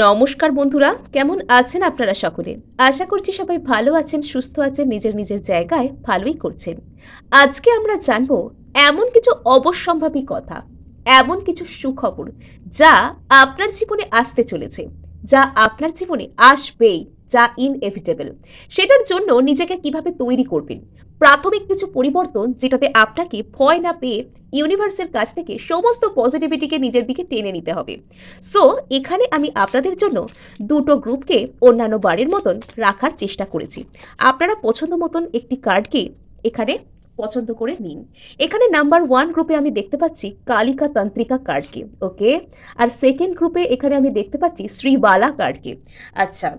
নমস্কার বন্ধুরা, কেমন আছেন আপনারা সকলে? আশা করছি সবাই ভালো আছেন, সুস্থ আছেন, নিজের নিজের জায়গায় ভালোই করছেন। আজকে আমরা জানব এমন কিছু অবশ্যম্ভাবী কথা, এমন কিছু সুখবর যা আপনার জীবনে আসতে চলেছে, যা আপনার জীবনে আসবেই, যা ইনএভিটেবল সেটার জন্য নিজেকে কীভাবে তৈরি করবেন প্রাথমিক কিছু পরিবর্তন যেটাতে আপনাকে ভয় না পেয়ে ইউনিভার্সের কাছ থেকে সমস্ত পজিটিভিটিকে নিজের দিকে টেনে নিতে হবে। সো এখানে আমি আপনাদের জন্য দুটো গ্রুপকে অন্যান্য বারের মতন রাখার চেষ্টা করেছি। আপনারা পছন্দ মতন একটি কার্ডকে এখানে পছন্দ করে নিন। এখানে নাম্বার ওয়ান গ্রুপে আমি দেখতে পাচ্ছি কালিকা তন্ত্রিকা কার্ডকে ওকে আর সেকেন্ড গ্রুপে এখানে আমি দেখতে পাচ্ছি শ্রীবালা কার্ডকে আচ্ছা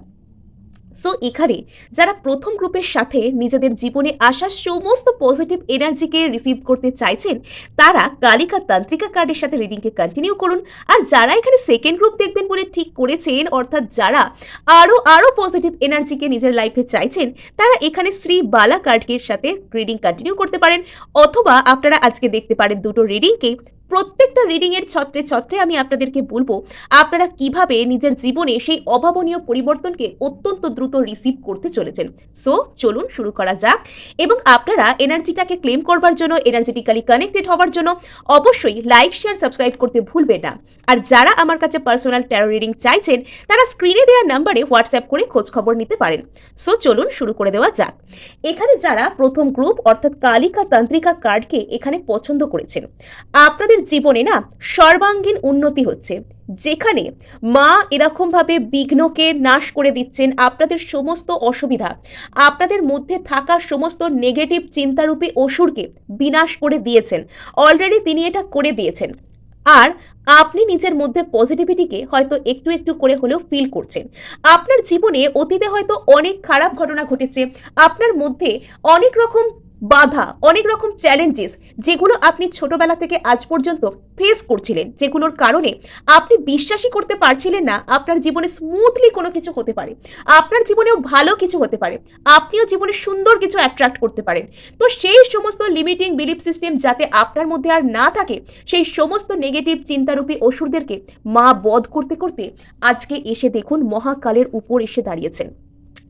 সো এখানে যারা প্রথম গ্রুপের সাথে নিজেদের জীবনে আসা সমস্ত পজিটিভ এনার্জিকে রিসিভ করতে চাইছেন, তারা কালিকা তান্ত্রিকা কার্ডের সাথে রিডিংকে কন্টিনিউ করুন। আর যারা এখানে সেকেন্ড গ্রুপ দেখবেন বলে ঠিক করেছেন, অর্থাৎ যারা আরও আরও পজিটিভ এনার্জিকে নিজের লাইফে চাইছেন, তারা এখানে শ্রী বালা কার্ডকের সাথে রিডিং কন্টিনিউ করতে পারেন। অথবা আপনারা আজকে দেখতে পারেন দুটো রিডিংকে প্রত্যেকটা রিডিংয়ের ছত্রে ছত্রে আমি আপনাদেরকে বলব, আপনারা কীভাবে নিজের জীবনে সেই অভাবনীয় পরিবর্তনকে অত্যন্ত দ্রুত রিসিভ করতে চলেছেন। সো চলুন শুরু করা যাক। এবং আপনারা এনার্জিটাকে ক্লেম করবার জন্য এনার্জেটিক্যালি কানেক্টেড হওয়ার জন্য অবশ্যই লাইক শেয়ার সাবস্ক্রাইব করতে ভুলবেন না। আর যারা আমার কাছে পার্সোনাল ট্যারো রিডিং চাইছেন, তারা স্ক্রিনে দেওয়া নাম্বারে হোয়াটসঅ্যাপ করে খোঁজ খবর নিতে পারেন। সো চলুন শুরু করে দেওয়া যাক। এখানে যারা প্রথম গ্রুপ অর্থাৎ কালিকা তান্ত্রিকা কার্ডকে এখানে পছন্দ করেছেন, আপনাদের জীবনে না সর্বাঙ্গীন উন্নতি হচ্ছে। যেখানে মা এরকমভাবে বিঘ্নকে নাশ করে দিচ্ছেন আপনাদের সমস্ত অসুবিধা, আপনাদের মধ্যে থাকা সমস্ত নেগেটিভ চিন্তারূপী অসুরকে বিনাশ করে দিয়েছেন। অলরেডি তিনি এটা করে দিয়েছেন। আর আপনি নিজের মধ্যে পজিটিভিটিকে হয়তো একটু একটু করে হলেও ফিল করছেন। আপনার জীবনে অতীতে হয়তো অনেক খারাপ ঘটনা ঘটেছে। আপনার মধ্যে অনেক রকম বাধা, অনেক রকম চ্যালেঞ্জেস যেগুলো আপনি ছোটবেলা থেকে আজ পর্যন্ত ফেস করছিলেন, যেগুলোর কারণে আপনি বিশ্বাসই করতে পারছিলেন না আপনার জীবনে স্মুথলি কোনো কিছু হতে পারে। আপনার জীবনেও ভালো কিছু হতে পারে। আপনিও জীবনে সুন্দর কিছু অ্যাট্রাক্ট করতে পারেন। তো সেই সমস্ত লিমিটিং বিলিফ সিস্টেম যাতে আপনার মধ্যে আর না থাকে, সেই সমস্ত নেগেটিভ চিন্তারূপী অসুরদেরকে মা বধ করতে করতে আজকে এসে দেখুন মহাকালের উপর এসে দাঁড়িয়েছেন।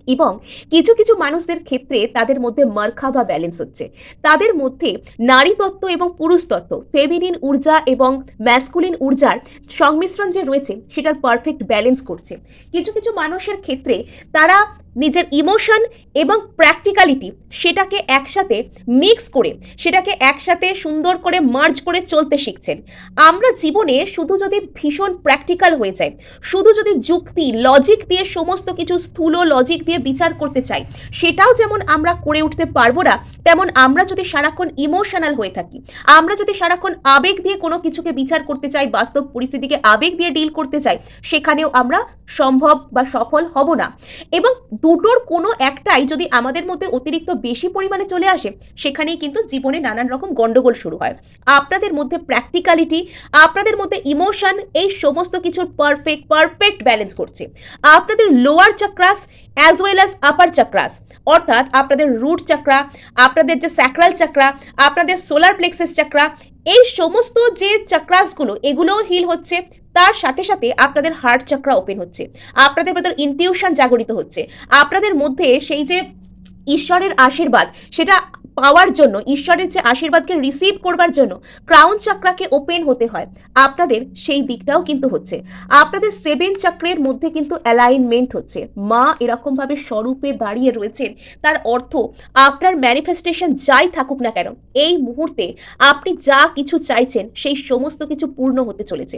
এবং কিছু কিছু মানুষদের ক্ষেত্রে তাদের মধ্যে মার্খা বা ব্যালেন্স হচ্ছে। তাদের মধ্যে নারী তত্ত্ব এবং পুরুষ তত্ত্ব ফেমিনিন ঊর্জা এবং ম্যাসকুলিন ঊর্জার সংমিশ্রণ যে রয়েছে, সেটার পারফেক্ট ব্যালেন্স করছে। কিছু কিছু মানুষের ক্ষেত্রে তারা নিজের ইমোশন এবং প্র্যাকটিক্যালিটি সেটাকে একসাথে মিক্স করে, সেটাকে একসাথে সুন্দর করে মার্জ করে চলতে শিখছেন। আমরা জীবনে শুধু যদি ভীষণ প্র্যাকটিক্যাল হয়ে যায় শুধু যদি যুক্তি লজিক দিয়ে সমস্ত কিছু স্থূল লজিক দিয়ে বিচার করতে চাই, সেটাও যেমন আমরা করে উঠতে পারব না, তেমন আমরা যদি সারাক্ষণ ইমোশনাল হয়ে থাকি, আমরা যদি সারাক্ষণ আবেগ দিয়ে কোনো কিছুকে বিচার করতে চাই, বাস্তব পরিস্থিতিকে আবেগ দিয়ে ডিল করতে চাই, সেখানেও আমরা সম্ভব বা সফল হব না। এবং দুটোর কোনো একটাই যদি আমাদের মধ্যে অতিরিক্ত বেশি পরিমাণে চলে আসে, সেখানেই কিন্তু জীবনে নানান রকম গণ্ডগোল শুরু হয়। আপনাদের মধ্যে প্র্যাকটিক্যালিটি আপনাদের মধ্যে ইমোশন এই সমস্ত কিছুর পারফেক্ট পারফেক্ট ব্যালেন্স করছে আপনাদের lower chakras as well as upper chakras অর্থাৎ আপনাদের রুট চাক্রা আপনাদের যে স্যাক্রাল চাক্রা আপনাদের সোলার প্লেক্সেস চাক্রা এই সমস্ত যে চাক্রাসগুলো এগুলোও হিল হচ্ছে। তার সাথে সাথে আপনাদের হার্ট চাক্রা ওপেন হচ্ছে। আপনাদের ভেতর ইনটিউশন জাগরিত হচ্ছে। আপনাদের মধ্যে সেই যে ঈশ্বরের আশীর্বাদ, সেটা পাওয়ার জন্য, ঈশ্বরের যে আশীর্বাদকে রিসিভ করবার জন্য ক্রাউন চাক্রাকে ওপেন হতে হয়, আপনাদের সেই দিকটাও কিন্তু হচ্ছে। আপনাদের সেভেন চক্রের মধ্যে কিন্তু অ্যালাইনমেন্ট হচ্ছে। মা এরকমভাবে স্বরূপে দাঁড়িয়ে রয়েছেন, তার অর্থ আপনার ম্যানিফেস্টেশন যাই থাকুক না কেন, এই মুহূর্তে আপনি যা কিছু চাইছেন, সেই সমস্ত কিছু পূর্ণ হতে চলেছে।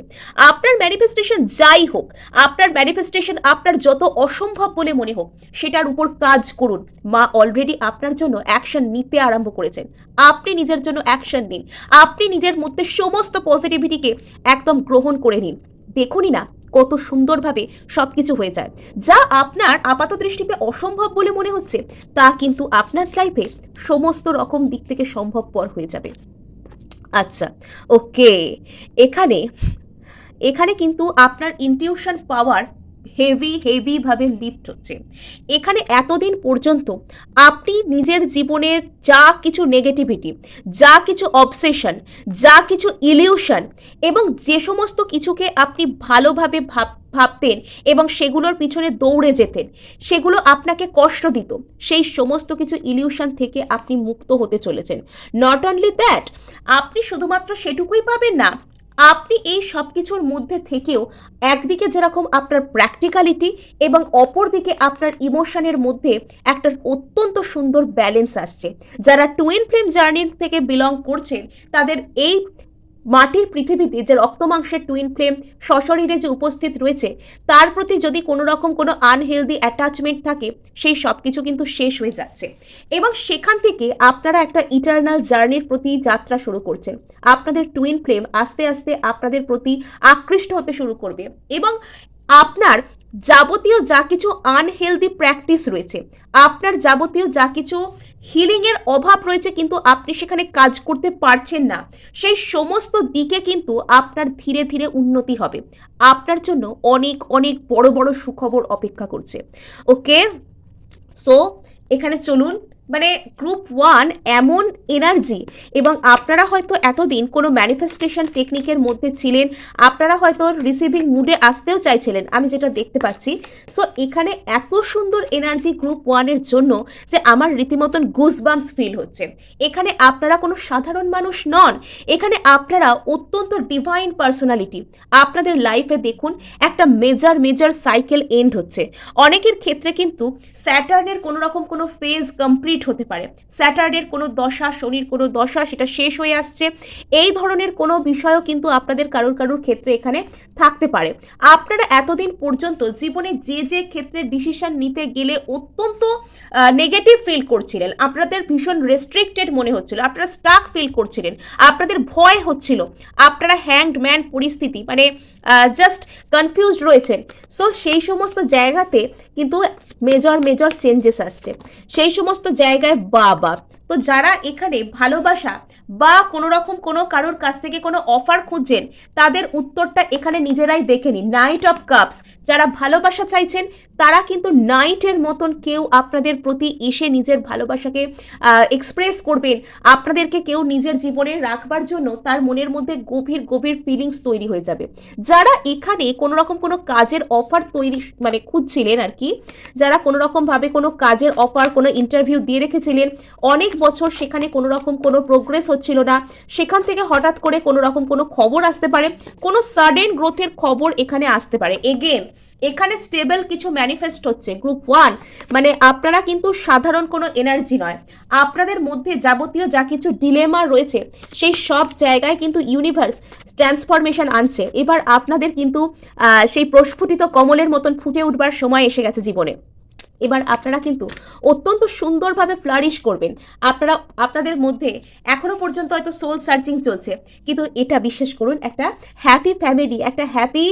আপনার ম্যানিফেস্টেশন যাই হোক, আপনার ম্যানিফেস্টেশন আপনার যত অসম্ভব বলে মনে হোক, সেটার উপর কাজ করুন। মা অলরেডি আপনার জন্য অ্যাকশন নিতে আরম্ভ করেছেন। আপনি নিজের জন্য অ্যাকশন নিন। আপনি নিজের মধ্যে সমস্ত পজিটিভিটিকে একদম গ্রহণ করে নিন। দেখুনই না, কত সুন্দরভাবে সব কিছু হয়ে যায়। যা আপনার আপাত দৃষ্টিতে অসম্ভব বলে মনে হচ্ছে, তা কিন্তু আপনার লাইফে সমস্ত রকম দিক থেকে সম্ভবপর হয়ে যাবে। আচ্ছা ওকে এখানে এখানে কিন্তু আপনার ইনটিউশন পাওয়ার হেভি হেভিভাবে লিফট হচ্ছে। এখানে এতদিন পর্যন্ত আপনি নিজের জীবনের যা কিছু নেগেটিভিটি যা কিছু অবসেশন যা কিছু ইলিউশন এবং যে সমস্ত কিছুকে আপনি ভালোভাবে ভাব, ভাবতেন এবং সেগুলোর পিছনে দৌড়ে যেতেন, সেগুলো আপনাকে কষ্ট দিত। সেই সমস্ত কিছু ইলিউশন থেকে আপনি মুক্ত হতে চলেছেন। নট অনলি দ্যাট আপনি শুধুমাত্র সেটুকুই পাবেন না আপনি এই সব কিছুর মধ্যে থেকেও একদিকে যেরকম আপনার প্র্যাকটিক্যালিটি এবং অপরদিকে আপনার ইমোশনের মধ্যে একটা অত্যন্ত সুন্দর ব্যালেন্স আসছে। যারা টুইন ফ্লেম জার্নির থেকে বিলং করছেন, তাদের এই মাটির পৃথিবীতে যে রক্তমাংসের টুইন ফ্লেম সশরীরে যে উপস্থিত রয়েছে, তার প্রতি যদি কোনো রকম কোনো আনহেলদি অ্যাটাচমেন্ট থাকে, সেই সব কিছু কিন্তু শেষ হয়ে যাচ্ছে। এবং সেখান থেকে আপনারা একটা ইটার্নাল জার্নির প্রতি যাত্রা শুরু করছেন। আপনাদের টুইন ফ্লেম আস্তে আস্তে আপনাদের প্রতি আকৃষ্ট হতে শুরু করবে। এবং আপনার যাবতীয় যা কিছু আনহেলদি প্র্যাকটিস রয়েছে। আপনার যাবতীয় যা কিছু হিলিংয়ের অভাব রয়েছে কিন্তু আপনি সেখানে কাজ করতে পারছেন না। সেই সমস্ত দিকে কিন্তু আপনার ধীরে ধীরে উন্নতি হবে। আপনার জন্য অনেক অনেক বড় বড় সুখবর অপেক্ষা করছে। ওকে সো এখানে চলুন। মানে গ্রুপ ওয়ান এমন এনার্জি এবং আপনারা হয়তো এতদিন কোনো ম্যানিফেস্টেশন টেকনিকের মধ্যে ছিলেন, আপনারা হয়তো রিসিভিং মুডে আসতেও চাইছিলেন, আমি যেটা দেখতে পাচ্ছি। সো এখানে এত সুন্দর এনার্জি গ্রুপ ওয়ানের জন্য যে আমার রীতিমতন গুজবাম্স ফিল হচ্ছে। এখানে আপনারা কোনো সাধারণ মানুষ নন, এখানে আপনারা অত্যন্ত ডিভাইন পার্সোনালিটি আপনাদের লাইফে দেখুন, একটা মেজর মেজর সাইকেল এন্ড হচ্ছে। অনেকের ক্ষেত্রে কিন্তু স্যাটার্নের কোনো রকম কোনো ফেজ কমপ্লিট হতে পারে। স্যাটার্নের কোনো দশা, শনির কোনো দশা, সেটা শেষ হয়ে আসছে। এই ধরনের কোনো বিষয়ও কিন্তু আপনাদের কারোর কারোর ক্ষেত্রে এখানে থাকতে পারে। আপনারা এতদিন পর্যন্ত জীবনে যে যে ক্ষেত্রে ডিসিশন নিতে গেলে অত্যন্ত নেগেটিভ ফিল করছিলেন। আপনাদের ভীষণ রেস্ট্রিক্টেড মনে হচ্ছিল। আপনারা স্টাক ফিল করছিলেন। আপনাদের ভয় হচ্ছিল। আপনারা হ্যাংড ম্যান পরিস্থিতি মানে জাস্ট কনফিউজড রয়েছেন। সো সেই সমস্ত জায়গাতে কিন্তু মেজর মেজর চেঞ্জেস আসছে। সেই সমস্ত জায়গায় বাবা তো যারা এখানে ভালোবাসা বা কোনো রকম কোনো কারোর কাছ থেকে কোনো অফার খুঁজছেন, তাদের উত্তরটা এখানে নিজেরাই দেখে নিন। নাইট অফ কাপস যারা ভালোবাসা চাইছেন, তারা কিন্তু নাইটের মতন কেউ আপনাদের প্রতি এসে নিজের ভালোবাসাকে এক্সপ্রেস করবেন। আপনাদেরকে কেউ নিজের জীবনে রাখবার জন্য তার মনের মধ্যে গভীর গভীর ফিলিংস তৈরি হয়ে যাবে। যারা এখানে কোনো রকম কোনো কাজের অফার তৈরি মানে খুঁজছিলেন আর কি, যারা কোনো রকমভাবে কোনো কাজের অফার কোনো ইন্টারভিউ দিয়ে রেখেছিলেন, অনেক বছর সেখানে কোনো রকম কোনো প্রোগ্রেস হচ্ছিল না। সেখান থেকে হঠাৎ করে কোনো রকম কোনো খবর আসতে পারে, কোনো সাডেন গ্রোথের খবর এখানে আসতে পারে। এগেন এখানে স্টেবল কিছু ম্যানিফেস্ট হচ্ছে। গ্রুপ ওয়ান মানে আপনারা কিন্তু সাধারণ কোনো এনার্জি নয়। আপনাদের মধ্যে যাবতীয় যা কিছু ডিলেমা রয়েছে, সেই সব জায়গায় কিন্তু ইউনিভার্স ট্রান্সফরমেশন আনছে। এবার আপনাদের কিন্তু সেই প্রস্ফুটিত কমলের মতন ফুটে উঠবার সময় এসে গেছে জীবনে। এবার আপনারা কিন্তু অত্যন্ত সুন্দরভাবে ফ্লারিশ করবেন। আপনারা, আপনাদের মধ্যে এখনও পর্যন্ত হয়তো সোল সার্চিং চলছে, কিন্তু এটা বিশ্বাস করুন, একটা হ্যাপি ফ্যামিলি একটা হ্যাপি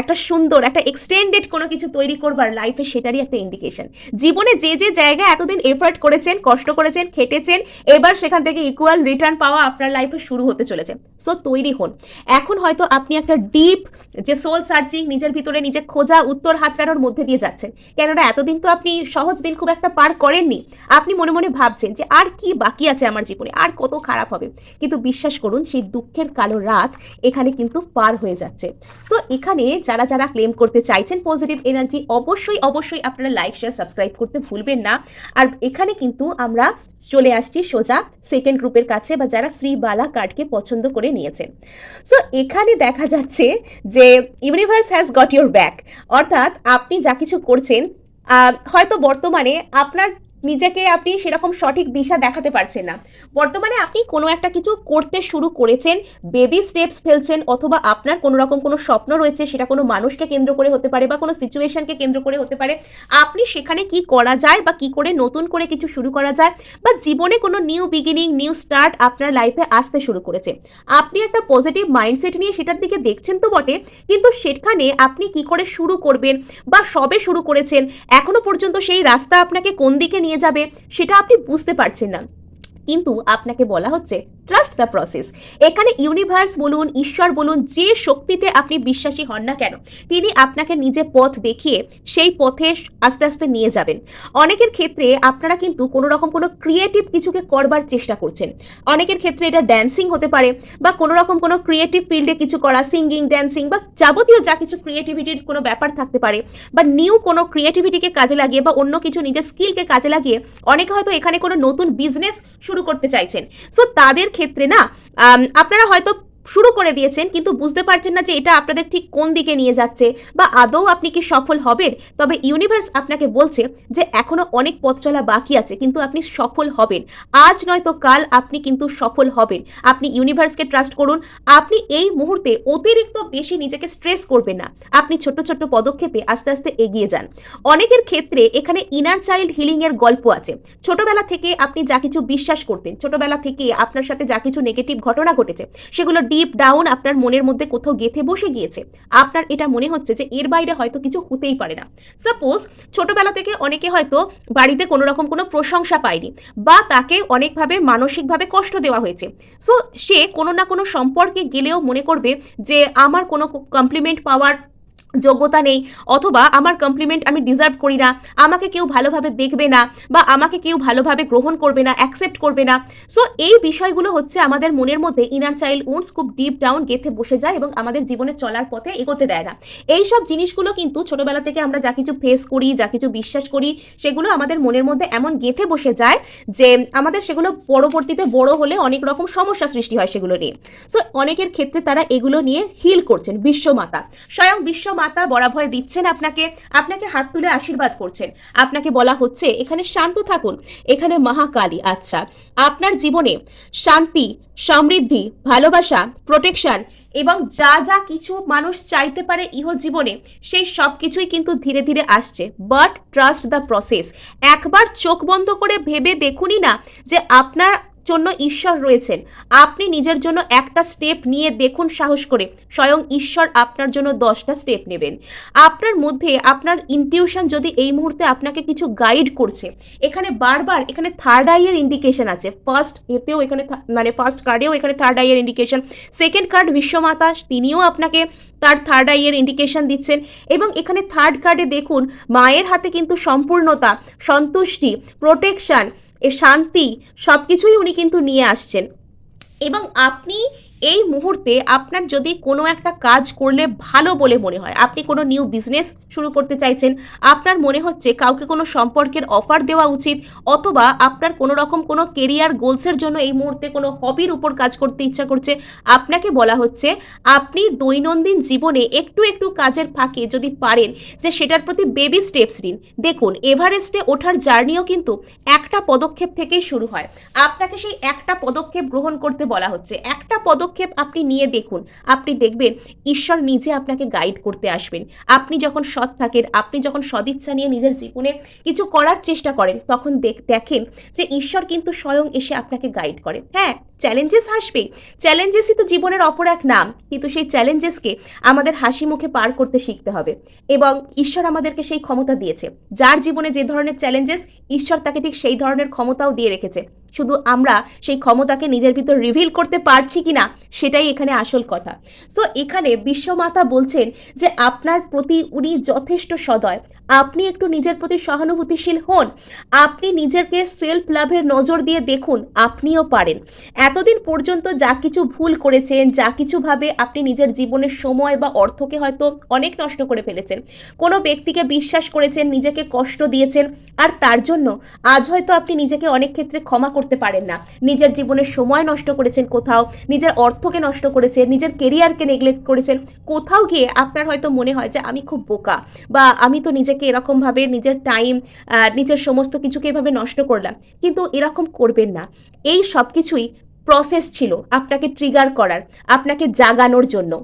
একটা সুন্দর, একটা এক্সটেন্ডেড কোনো কিছু তৈরি করবার লাইফে সেটারই একটা ইন্ডিকেশন জীবনে যে যে জায়গায় এতদিন এফার্ট করেছেন, কষ্ট করেছেন, খেটেছেন, এবার সেখান থেকে ইকুয়াল রিটার্ন পাওয়া আপনার লাইফে শুরু হতে চলেছে। সো তৈরি হন। এখন হয়তো আপনি একটা ডিপ যে সোল সার্চিং নিজের ভিতরে নিজে খোঁজা, উত্তর হাতড়ানোর মধ্যে দিয়ে যাচ্ছেন। কেননা এতদিন তো আপনি সহজ দিন খুব একটা পার করেননি। আপনি মনে মনে ভাবছেন যে আর কি বাকি আছে আমার জীবনে? আর কত খারাপ হবে? কিন্তু বিশ্বাস করুন, সেই দুঃখের কালো রাত এখানে কিন্তু পার হয়ে যাচ্ছে। সো এখানে যারা যারা ক্লেম করতে চাইছেন পজিটিভ এনার্জি অবশ্যই অবশ্যই আপনারা লাইক শেয়ার সাবস্ক্রাইব করতে ভুলবেন না। আর এখানে কিন্তু আমরা চলে আসছি সোজা সেকেন্ড গ্রুপের কাছে বা যারা শ্রীবালা কার্ডকে পছন্দ করে নিয়েছেন। সো এখানে দেখা যাচ্ছে যে universe has got your back অর্থাৎ আপনি যা কিছু করছেন হয়তো বর্তমানে আপনার নিজেকে আপনি সেরকম সঠিক দিশা দেখাতে পারছেন না। বর্তমানে আপনি কোনো একটা কিছু করতে শুরু করেছেন বেবি স্টেপস ফেলছেন অথবা আপনার কোনো রকম কোনো স্বপ্ন রয়েছে সেটা কোনো মানুষকে কেন্দ্র করে হতে পারে বা কোনো সিচুয়েশনকে কেন্দ্র করে হতে পারে, আপনি সেখানে কি করা যায় বা কি করে নতুন করে কিছু শুরু করা যায় বা জীবনে কোনো নিউ বিগিনিং নিউ স্টার্ট আপনার লাইফে আসতে শুরু করেছে। আপনি একটা পজিটিভ মাইন্ডসেট নিয়ে সেটার দিকে দেখছেন তো বটে, কিন্তু সেখানে আপনি কি করে শুরু করবেন বা সবে শুরু করেছেন, এখনও পর্যন্ত সেই রাস্তা আপনাকে কোন দিকে নিয়ে যাবে সেটা আপনি বুঝতে পারছেন না। কিন্তু আপনাকে বলা হচ্ছে ট্রাস্ট দ্য প্রসেস এখানে ইউনিভার্স বলুন, ঈশ্বর বলুন, যে শক্তিতে আপনি বিশ্বাসী হন না কেন, তিনি আপনাকে নিজে পথ দেখিয়ে সেই পথে আস্তে আস্তে নিয়ে যাবেন। অনেকের ক্ষেত্রে আপনারা কিন্তু কোনো রকম কোনো ক্রিয়েটিভ কিছুকে করবার চেষ্টা করছেন। অনেকের ক্ষেত্রে এটা ড্যান্সিং হতে পারে বা কোনো রকম কোনো ক্রিয়েটিভ ফিল্ডে কিছু করা সিঙ্গিং ড্যান্সিং বা যাবতীয় যা কিছু ক্রিয়েটিভিটির কোনো ব্যাপার থাকতে পারে বা নিউ কোনো ক্রিয়েটিভিটিকে কাজে লাগিয়ে বা অন্য কিছু নিজের স্কিলকে কাজে লাগিয়ে অনেকে হয়তো এখানে কোনো নতুন বিজনেস শুরু করতে চাইছেন। সো তাদের ক্ষেত্রে না আপনারা হয়তো শুরু করে দিয়েছেন, কিন্তু বুঝতে পারছেন না যে এটা আপনাদের ঠিক কোন দিকে নিয়ে যাচ্ছে বা আদৌ আপনি কি সফল হবেন। তবে ইউনিভার্স আপনাকে বলছে যে এখনও অনেক পথ চলা বাকি আছে, কিন্তু আপনি সফল হবেন। আজ নয়তো কাল আপনি কিন্তু সফল হবেন। আপনি ইউনিভার্সকে ট্রাস্ট করুন। আপনি এই মুহূর্তে অতিরিক্ত বেশি নিজেকে স্ট্রেস করবেন না। আপনি ছোট ছোট পদক্ষেপে আস্তে আস্তে এগিয়ে যান। অনেকের ক্ষেত্রে এখানে ইনার চাইল্ড হিলিং এর গল্প আছে। ছোটবেলা থেকে আপনি যা কিছু বিশ্বাস করতেন, ছোটবেলা থেকে আপনার সাথে যা কিছু নেগেটিভ ঘটনা ঘটেছে, সেগুলো ডিপ ডাউন আপনার মনের মধ্যে কোথাও গেথে বসে গিয়েছে। আপনার এটা মনে হচ্ছে যে এর বাইরে হয়তো কিছু হতেই পারে না। সাপোজ ছোটবেলা থেকে অনেকে হয়তো বাড়িতে কোনো রকম কোনো প্রশংসা পায়নি বা তাকে অনেকভাবে মানসিকভাবে কষ্ট দেওয়া হয়েছে। সো সে কোনো না কোনো সম্পর্কে গেলেও মনে করবে যে আমার কোনো কমপ্লিমেন্ট পাওয়ার যোগ্যতা নেই, অথবা আমার কমপ্লিমেন্ট আমি ডিজার্ভ করি না, আমাকে কেউ ভালোভাবে দেখবে না, বা আমাকে কেউ ভালোভাবে গ্রহণ করবে না অ্যাকসেপ্ট করবে না। সো এই বিষয়গুলো হচ্ছে আমাদের মনের মধ্যে ইনার চাইল্ড উন্স খুব ডিপ ডাউন গেথে বসে যায় এবং আমাদের জীবনে চলার পথে এগোতে দেয় না। এই সব জিনিসগুলো কিন্তু ছোটবেলা থেকে আমরা যা কিছু ফেস করি, যা কিছু বিশ্বাস করি, সেগুলো আমাদের মনের মধ্যে এমন গেথে বসে যায় যে আমাদের সেগুলো পরবর্তীতে বড় হলে অনেক রকম সমস্যা সৃষ্টি হয় সেগুলো নিয়ে। সো অনেকের ক্ষেত্রে তারা এগুলো নিয়ে হিল করছেন, বিশ্বমাতা। স্বয়ং বিশ্বমাতা বরাভয় দিচ্ছেন আপনাকে আপনাকে হাত তুলে আশীর্বাদ করছেন। আপনাকে বলা হচ্ছে, এখানে শান্ত থাকুন, এখানে মহাকালী। আচ্ছা আপনার জীবনে শান্তি, সমৃদ্ধি, ভালোবাসা প্রোটেকশন এবং যা যা কিছু মানুষ চাইতে পারে ইহ জীবনে সেই সব কিছুই কিন্তু ধীরে ধীরে আসছে। বাট ট্রাস্ট দ্য প্রসেস একবার চোখ বন্ধ করে ভেবে দেখুনই না যে আপনার জন্য ঈশ্বর রয়েছেন। আপনি নিজের জন্য একটা স্টেপ নিয়ে দেখুন সাহস করে। স্বয়ং ঈশ্বর আপনার জন্য দশটা স্টেপ নেবেন। আপনার মধ্যে আপনার ইনটিউশন যদি এই মুহূর্তে আপনাকে কিছু গাইড করছে, এখানে বারবার এখানে থার্ড আইয়ের ইন্ডিকেশন আছে। ফার্স্ট এতেও এখানে মানে ফার্স্ট কার্ডেও এখানে থার্ড আইয়ের ইন্ডিকেশন সেকেন্ড কার্ড বিশ্বমাতা, তিনিও আপনাকে তার থার্ড আইয়ের ইন্ডিকেশন দিচ্ছেন। এবং এখানে থার্ড কার্ডে দেখুন, মায়ের হাতে কিন্তু সম্পূর্ণতা, সন্তুষ্টি প্রোটেকশন শান্তি সব কিছুই উনি কিন্তু নিয়ে আসছেন। এবং আপনি এই মুহূর্তে আপনার যদি কোনো একটা কাজ করলে ভালো বলে মনে হয়, আপনি কোনো নিউ বিজনেস শুরু করতে চাইছেন, আপনার মনে হচ্ছে কাউকে কোনো সম্পর্কের অফার দেওয়া উচিত, অথবা আপনার কোনো রকম কোনো কেরিয়ার গোলসের জন্য এই মুহূর্তে কোনো হবির উপর কাজ করতে ইচ্ছা করছে, আপনাকে বলা হচ্ছে আপনি দৈনন্দিন জীবনে একটু একটু কাজের ফাঁকে যদি পারেন, যে সেটার প্রতি বেবি স্টেপস নিন। দেখুন এভারেস্টে ওঠার জার্নিও কিন্তু একটা পদক্ষেপ থেকেই শুরু হয়। আপনাকে সেই একটা পদক্ষেপ গ্রহণ করতে বলা হচ্ছে। একটা পদক্ষেপ আপনি নিয়ে দেখুন। আপনি দেখবেন ঈশ্বর নিজে আপনাকে গাইড করতে আসবেন। আপনি যখন সৎ থাকেন, আপনি যখন সদিচ্ছা নিয়ে নিজের জীবনে কিছু করার চেষ্টা করেন, তখন দেখ দেখেন যে ঈশ্বর কিন্তু স্বয়ং এসে আপনাকে গাইড করে। হ্যাঁ চ্যালেঞ্জেস আসবে চ্যালেঞ্জেসই তো জীবনের অপর এক নাম। কিন্তু সেই চ্যালেঞ্জেসকে আমাদের হাসি মুখে পার করতে শিখতে হবে। এবং ঈশ্বর আমাদেরকে সেই ক্ষমতা দিয়েছে। যার জীবনে যে ধরনের চ্যালেঞ্জেস ঈশ্বর তাকে ঠিক সেই ধরনের ক্ষমতাও দিয়ে রেখেছে। শুধু আমরা সেই ক্ষমতাকে নিজের ভিতর রিভিল করতে পারছি কি না সেটাই এখানে আসল কথা। তো এখানে বিশ্বমাতা বলছেন যে আপনার প্রতি উনি যথেষ্ট সদয়। আপনি একটু নিজের প্রতি সহানুভূতিশীল হন। আপনি নিজেকে সেলফ লাভের নজর দিয়ে দেখুন, আপনিও পারেন। এতদিন পর্যন্ত যা কিছু ভুল করেছেন, যা কিছুভাবে আপনি নিজের জীবনের সময় বা অর্থকে হয়তো অনেক নষ্ট করে ফেলেছেন, কোনো ব্যক্তিকে বিশ্বাস করেছেন, নিজেকে কষ্ট দিয়েছেন, আর তার জন্য আজ হয়তো আপনি নিজেকে অনেক ক্ষেত্রে ক্ষমা করতে পারেন না। নিজের জীবনের সময় নষ্ট করেছেন কোথাও, নিজের অর্থকে নষ্ট করেছেন, নিজের কেরিয়ারকে নেগলেক্ট করেছেন, কোথাও গিয়ে আপনার হয়তো মনে হয় যে, আমি খুব বোকা বা, আমি তো নিজেকে এরকমভাবে নিজের টাইম নিজের সমস্ত কিছুকে এভাবে নষ্ট করলাম। কিন্তু এরকম করবেন না। এই সব কিছুই প্রসেস ছিল আপনাকে ট্রিগার করার, আপনাকে জাগানোর জন্য।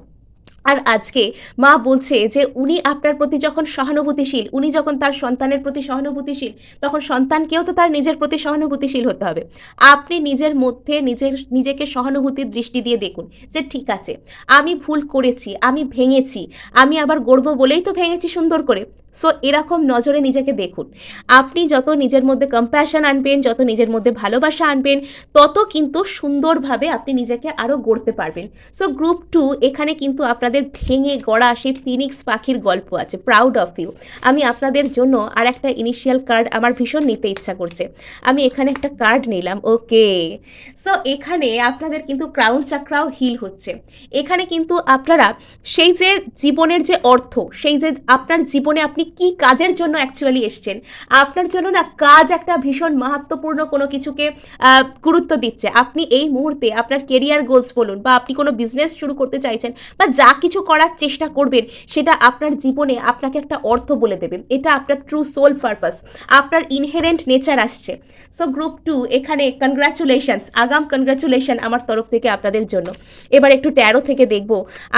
আর আজকে মা বলছে যে, উনি আপনার প্রতি যখন সহানুভূতিশীল, উনি যখন তার সন্তানের প্রতি সহানুভূতিশীল, তখন সন্তানকেও তো তার নিজের প্রতি সহানুভূতিশীল হতে হবে। আপনি নিজের মধ্যে নিজের, নিজেকে সহানুভূতির দৃষ্টি দিয়ে দেখুন যে, ঠিক আছে, আমি ভুল করেছি, আমি ভেঙেছি, আমি আবার গড়ব বলেই তো ভেঙেছি সুন্দর করে। সো এরকম নজরে নিজেকে দেখুন। আপনি যত নিজের মধ্যে কম্প্যাশন আনবেন, যত নিজের মধ্যে ভালোবাসা আনবেন, তত কিন্তু সুন্দরভাবে আপনি নিজেকে আরও গড়তে পারবেন। সো গ্রুপ টু এখানে কিন্তু আপনাদের ভেঙে গড়া সেই ফিনিক্স পাখির গল্প আছে প্রাউড অফ ইউ আমি আপনাদের জন্য আর একটা ইনিশিয়াল কার্ড আমার ভীষণ নিতে ইচ্ছা করছে। আমি এখানে একটা কার্ড নিলাম ওকে সো এখানে আপনাদের কিন্তু ক্রাউন চাকরাও হিল হচ্ছে। এখানে কিন্তু আপনারা সেই যে জীবনের যে অর্থ, সেই যে আপনার জীবনে আপনি কি কাজের জন্য অ্যাকচুয়ালি এসছেন, আপনার জন্য না কাজ একটা ভীষণ মাহাত্মপূর্ণ কোনো কিছুকে গুরুত্ব দিচ্ছে। আপনি এই মুহূর্তে আপনার কেরিয়ার গোলস বলুন বা আপনি কোনো বিজনেস শুরু করতে চাইছেন বা যা কিছু করার চেষ্টা করবেন, সেটা আপনার জীবনে আপনাকে একটা অর্থ বলে দেবে। এটা আপনার ট্রু সোল পারপাস আপনার ইনহেরেন্ট নেচার আসছে। সো গ্রুপ টু এখানে কনগ্রাচুলেশনস আগাম কনগ্রাচুলেশন আমার তরফ থেকে আপনাদের জন্য। এবার একটু ট্যারো থেকে দেখব,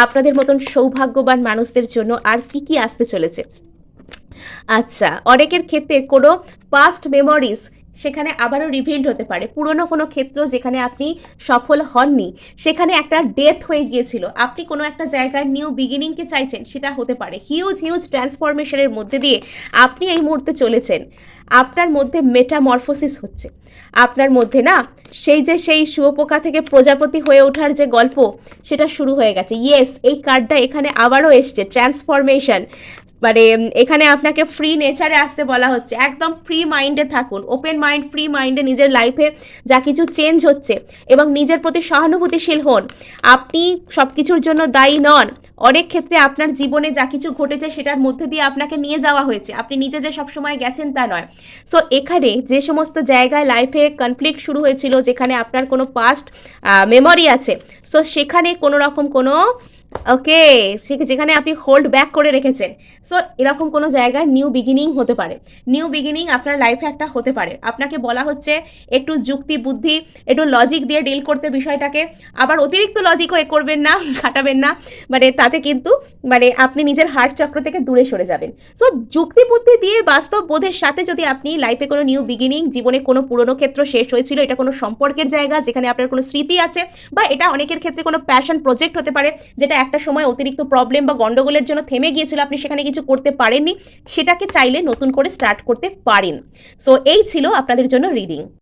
আপনাদের মতন সৌভাগ্যবান মানুষদের জন্য আর কি কি আসতে চলেছে। আচ্ছা অনেকের ক্ষেত্রে কোনো পাস্ট মেমোরিজ সেখানে আবারও রিভিল্ড হতে পারে। পুরনো কোনো ক্ষেত্র যেখানে আপনি সফল হননি, সেখানে একটা ডেথ হয়ে গিয়েছিল। আপনি কোনো একটা জায়গায় নিউ বিগিনিংকে চাইছেন, সেটা হতে পারে। হিউজ হিউজ ট্রান্সফরমেশনের মধ্যে দিয়ে আপনি এই মুহূর্তে চলেছেন। আপনার মধ্যে মেটামরফোসিস হচ্ছে। আপনার মধ্যে না, সেই যে সেই শুয়োপোকা থেকে প্রজাপতি হয়ে ওঠার যে গল্প, সেটা শুরু হয়ে গেছে। ইয়েস এই কার্ডটা এখানে আবারও এসছে। ট্রান্সফরমেশন মানে এখানে আপনাকে ফ্রি নেচারে আসতে বলা হচ্ছে। একদম ফ্রি মাইন্ডে থাকুন। ওপেন মাইন্ড ফ্রি মাইন্ডে নিজের লাইফে যা কিছু চেঞ্জ হচ্ছে এবং নিজের প্রতি সহানুভূতিশীল হন। আপনি সব কিছুর জন্য দায়ী নন। অনেক ক্ষেত্রে আপনার জীবনে যা কিছু ঘটেছে সেটার মধ্যে দিয়ে আপনাকে নিয়ে যাওয়া হয়েছে। আপনি নিজে যে সবসময় গেছেন তা নয়। সো এখানে যে সমস্ত জায়গায় লাইফে কনফ্লিক্ট শুরু হয়েছিল, যেখানে আপনার কোনো পাস্ট মেমরি আছে সো সেখানে কোনো রকম কোনো ওকে যেখানে আপনি হোল্ড ব্যাক করে রেখেছেন? সো এরকম কোনো জায়গায় নিউ বিগিনিং হতে পারে। নিউ বিগিনিং আপনার লাইফে একটা হতে পারে। আপনাকে বলা হচ্ছে একটু যুক্তি, বুদ্ধি, একটু লজিক দিয়ে ডিল করতে বিষয়টাকে। আবার অতিরিক্ত লজিকও এ করবেন না খাটাবেন না। মানে তাতে কিন্তু মানে আপনি নিজের হার্ট চক্র থেকে দূরে সরে যাবেন। সো যুক্তি, বুদ্ধি দিয়ে বাস্তব বোধের সাথে যদি আপনি লাইফে কোনো নিউ বিগিনিং জীবনে কোনো পুরনো ক্ষেত্র শেষ হয়েছিল, এটা কোনো সম্পর্কের জায়গা, যেখানে আপনার কোনো স্মৃতি আছে, বা এটা অনেকের ক্ষেত্রে কোনো প্যাশন প্রজেক্ট হতে পারে, যেটা একটা সময় অতিরিক্ত প্রবলেম বা গন্ডগোলের জন্য থেমে গিয়েছিল, আপনি সেখানে কিছু করতে পারেননি, সেটাকে চাইলে নতুন করে স্টার্ট করতে পারেন। সো এই ছিল আপনাদের জন্য রিডিং